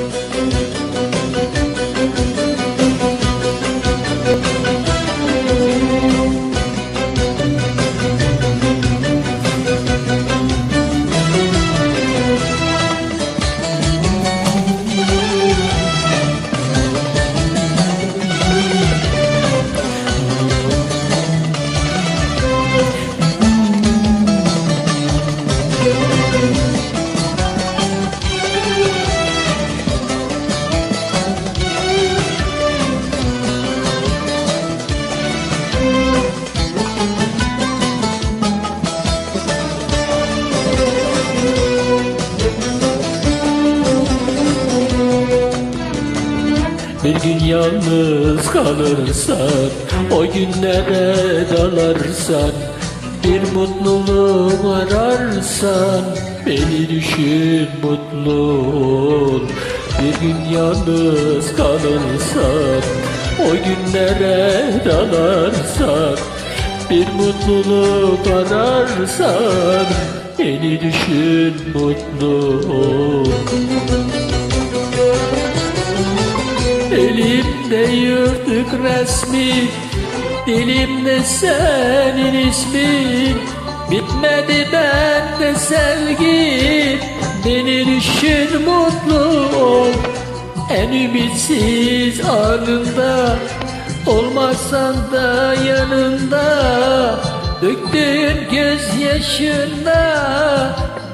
Música Bir gün yalnız kalırsan O günlere dalarsan Bir mutluluk ararsan Beni düşün mutlu ol Bir gün yalnız kalırsan O günlere dalarsan Bir mutluluk ararsan Beni düşün mutlu ol Elimde yırtık resmi Dilimde senin ismin. Bitmedi bende sevgi Beni düşün mutlu ol. En ümitsiz anında Olmazsan da yanında. Döktüğün gözyaşında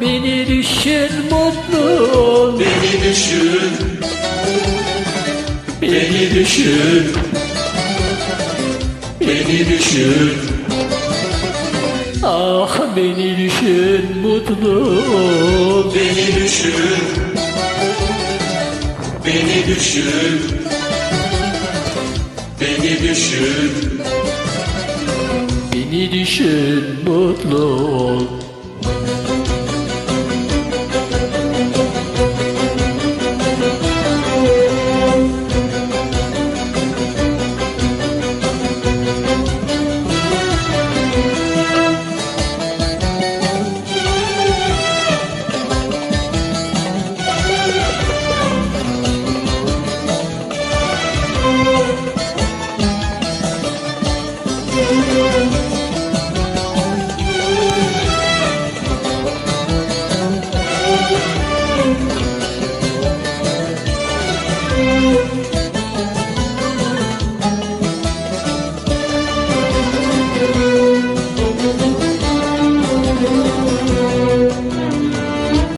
Beni düşün mutlu ol. Beni düşün, Beni düşün. Beni düşün, Ah beni düşün mutlu. Beni düşün, beni düşün, beni düşün. Beni düşün mutlu. ol Música